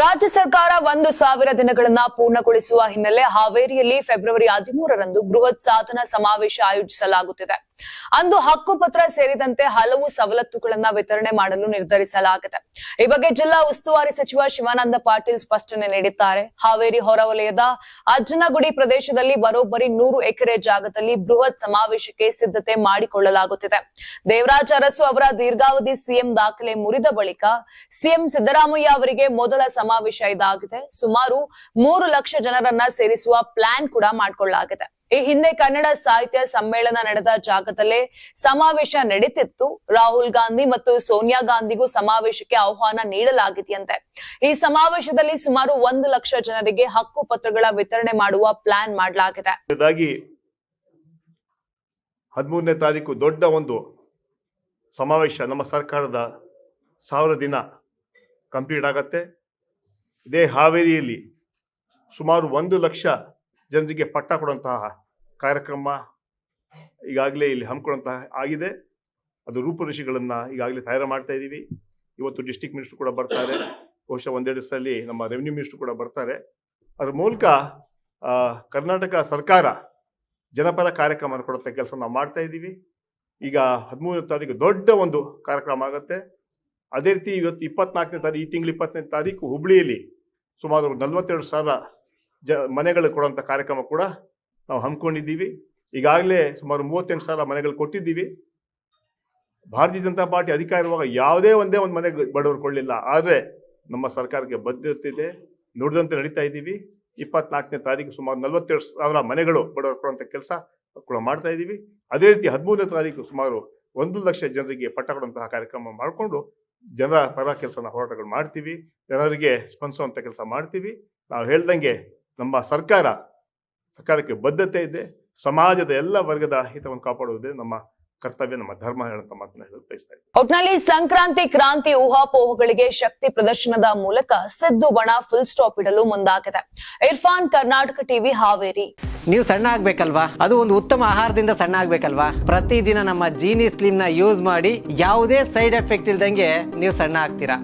ರಾಜ್ಯ ಸರ್ಕಾರ ಒಂದು ಸಾವಿರ ದಿನಗಳನ್ನ ಪೂರ್ಣಗೊಳಿಸುವ ಹಿನ್ನೆಲೆ ಹಾವೇರಿಯಲ್ಲಿ ಫೆಬ್ರವರಿ ಹದಿಮೂರರಂದು ಬೃಹತ್ ಸಾಧನ ಸಮಾವೇಶ ಆಯೋಜಿಸಲಾಗುತ್ತಿದೆ. ಅಂದು ಹಕ್ಕುಪತ್ರ ಸೇರಿದಂತೆ ಹಲವು ಸವಲತ್ತುಗಳನ್ನ ವಿತರಣೆ ಮಾಡಲು ನಿರ್ಧರಿಸಲಾಗಿದೆ. ಈ ಬಗ್ಗೆ ಜಿಲ್ಲಾ ಉಸ್ತುವಾರಿ ಸಚಿವ ಶಿವಾನಂದ ಪಾಟೀಲ್ ಸ್ಪಷ್ಟನೆ ನೀಡಿದ್ದಾರೆ. ಹಾವೇರಿ ಹೊರವಲಯದ ಅಜ್ಜನಗುಡಿ ಪ್ರದೇಶದಲ್ಲಿ ಬರೋಬ್ಬರಿ ನೂರು ಎಕರೆ ಜಾಗದಲ್ಲಿ ಬೃಹತ್ ಸಮಾವೇಶಕ್ಕೆ ಸಿದ್ಧತೆ ಮಾಡಿಕೊಳ್ಳಲಾಗುತ್ತಿದೆ. ದೇವರಾಜ ಅರಸು ಅವರ ದೀರ್ಘಾವಧಿ ಸಿಎಂ ದಾಖಲೆ ಮುರಿದ ಬಳಿಕ ಸಿಎಂ ಸಿದ್ದರಾಮಯ್ಯ ಅವರಿಗೆ ಮೊದಲ ಸಮಾವೇಶ ಇದಾಗಿದೆ. ಸುಮಾರು ಮೂರು ಲಕ್ಷ ಜನರನ್ನ ಸೇರಿಸುವ ಪ್ಲಾನ್ ಕೂಡ ಮಾಡಿಕೊಳ್ಳಲಾಗಿದೆ. ಈ ಹಿಂದೆ ಕನ್ನಡ ಸಾಹಿತ್ಯ ಸಮ್ಮೇಳನ ನಡೆದ ಜಾಗದಲ್ಲೇ ಸಮಾವೇಶ ನಡೀತಿತ್ತು. ರಾಹುಲ್ ಗಾಂಧಿ ಮತ್ತು ಸೋನಿಯಾ ಗಾಂಧಿಗೂ ಸಮಾವೇಶಕ್ಕೆ ಆಹ್ವಾನ ನೀಡಲಾಗಿದೆಯಂತೆ. ಈ ಸಮಾವೇಶದಲ್ಲಿ ಸುಮಾರು ಒಂದು ಲಕ್ಷ ಜನರಿಗೆ ಹಕ್ಕು ಪತ್ರಗಳ ವಿತರಣೆ ಮಾಡುವ ಪ್ಲಾನ್ ಮಾಡಲಾಗಿದೆ. ಹದಿಮೂರನೇ ತಾರೀಕು ದೊಡ್ಡ ಒಂದು ಸಮಾವೇಶ ನಮ್ಮ ಸರ್ಕಾರದ ಸಾವಿರ ದಿನ ಕಂಪ್ಲೀಟ್ ಆಗತ್ತೆ. ಇದೇ ಹಾವೇರಿಯಲ್ಲಿ ಸುಮಾರು ಒಂದು ಲಕ್ಷ ಜನರಿಗೆ ಪಟ್ಟ ಕೊಡುವಂತಹ ಕಾರ್ಯಕ್ರಮ ಈಗಾಗಲೇ ಇಲ್ಲಿ ಹಮ್ಮಿಕೊಳ್ಳುವಂತಹ ಆಗಿದೆ. ಅದು ರೂಪುರೇಷೆಗಳನ್ನು ಈಗಾಗಲೇ ತಯಾರು ಮಾಡ್ತಾ ಇದ್ದೀವಿ ಇವತ್ತು ಡಿಸ್ಟಿಕ್ ಮಿನಿಸ್ಟರ್ ಕೂಡ ಬರ್ತಾರೆ. ಬಹುಶಃ ಒಂದೆರಡು ದಿವಸದಲ್ಲಿ ನಮ್ಮ ರೆವಿನ್ಯೂ ಮಿನಿಸ್ಟರ್ ಕೂಡ ಬರ್ತಾರೆ. ಅದ್ರ ಮೂಲಕ ಕರ್ನಾಟಕ ಸರ್ಕಾರ ಜನಪರ ಕಾರ್ಯಕ್ರಮ ಕೊಡುತ್ತೆ ಕೆಲಸ ನಾವು ಮಾಡ್ತಾ ಇದ್ದೀವಿ ಈಗ ಹದಿಮೂರನೇ ತಾರೀಕು ದೊಡ್ಡ ಒಂದು ಕಾರ್ಯಕ್ರಮ ಆಗುತ್ತೆ. ಅದೇ ರೀತಿ ಇವತ್ತು ಇಪ್ಪತ್ನಾಲ್ಕನೇ ತಾರೀಕು, ಈ ತಿಂಗಳು ಇಪ್ಪತ್ತನೇ ತಾರೀಕು ಹುಬ್ಳಿಯಲ್ಲಿ ಸುಮಾರು ನಲವತ್ತೆರಡು ಸಾವಿರ ಜ ಮನೆಗಳು ಕೊಡುವಂಥ ಕಾರ್ಯಕ್ರಮ ಕೂಡ ನಾವು ಹಮ್ಮಿಕೊಂಡಿದ್ದೀವಿ. ಈಗಾಗಲೇ ಸುಮಾರು ಮೂವತ್ತೆಂಟು ಸಾವಿರ ಮನೆಗಳು ಕೊಟ್ಟಿದ್ದೀವಿ. ಭಾರತೀಯ ಜನತಾ ಪಾರ್ಟಿ ಅಧಿಕಾರ ಇರುವಾಗ ಯಾವುದೇ ಒಂದೇ ಒಂದು ಮನೆ ಬಡವರು ಕೊಳ್ಳಿಲ್ಲ ಆದರೆ ನಮ್ಮ ಸರ್ಕಾರಕ್ಕೆ ಬದ್ಧತೆ ನುಡಿದಂತೆ ನಡೀತಾ ಇದ್ದೀವಿ. ಇಪ್ಪತ್ನಾಲ್ಕನೇ ತಾರೀಕು ಸುಮಾರು ನಲವತ್ತೆರಡು ಸಾವಿರ ಮನೆಗಳು ಬಡವರು ಕೊಡುವಂಥ ಕೆಲಸ ಕೂಡ ಮಾಡ್ತಾ ಇದ್ದೀವಿ. ಅದೇ ರೀತಿ ಹದಿಮೂರನೇ ತಾರೀಕು ಸುಮಾರು ಒಂದು ಲಕ್ಷ ಜನರಿಗೆ ಪಟ್ಟ ಕೊಡುವಂತಹ ಕಾರ್ಯಕ್ರಮ ಮಾಡಿಕೊಂಡು ಜನರ ಪರ ಕೆಲಸನ ಹೋರಾಟಗಳು ಮಾಡ್ತೀವಿ. ಜನರಿಗೆ ಸ್ಪಂದಿಸುವಂಥ ಕೆಲಸ ಮಾಡ್ತೀವಿ. ನಾವು ಹೇಳ್ದಂಗೆ ನಮ್ಮ ಸರ್ಕಾರ ಸರ್ಕಾರಕ್ಕೆ ಬದ್ಧತೆ ಇದೆ ಸಮಾಜದ ಎಲ್ಲ ವರ್ಗದ ಹಿತವನ್ನು ಕಾಪಾಡುವುದೇ ನಮ್ಮ ಕರ್ತವ್ಯ ನಮ್ಮ ಧರ್ಮ ಹೇಳುವಂತ ಮಾತನ್ನ ಹೇಳಲು ಬಯಸ್ತಾ ಇದ್ದೀನಿ. ಒಟ್ನಲ್ಲಿ ಸಂಕ್ರಾಂತಿ ಕ್ರಾಂತಿ ಊಹಾಪೋಹಗಳಿಗೆ ಶಕ್ತಿ ಪ್ರದರ್ಶನದ ಮೂಲಕ ಸಿದ್ದು ಬಣ ಫುಲ್ ಸ್ಟಾಪ್ ಇಡಲು ಮುಂದಾಗಿದೆ. ಇರ್ಫಾನ್ ಕರ್ನಾಟಕ ಟಿವಿ ಹಾವೇರಿ. ನೀವು ಸಣ್ಣ ಆಗ್ಬೇಕಲ್ವಾ? ಅದು ಒಂದು ಉತ್ತಮ ಆಹಾರದಿಂದ ಸಣ್ಣ ಆಗ್ಬೇಕಲ್ವಾ? ಪ್ರತಿದಿನ ನಮ್ಮ ಜೀನಿ ಸ್ಲಿಮ್ನ ಯೂಸ್ ಮಾಡಿ ಯಾವುದೇ ಸೈಡ್ ಎಫೆಕ್ಟ್ ಇಲ್ದಂಗೆ ನೀವು ಸಣ್ಣ ಆಗ್ತೀರಾ?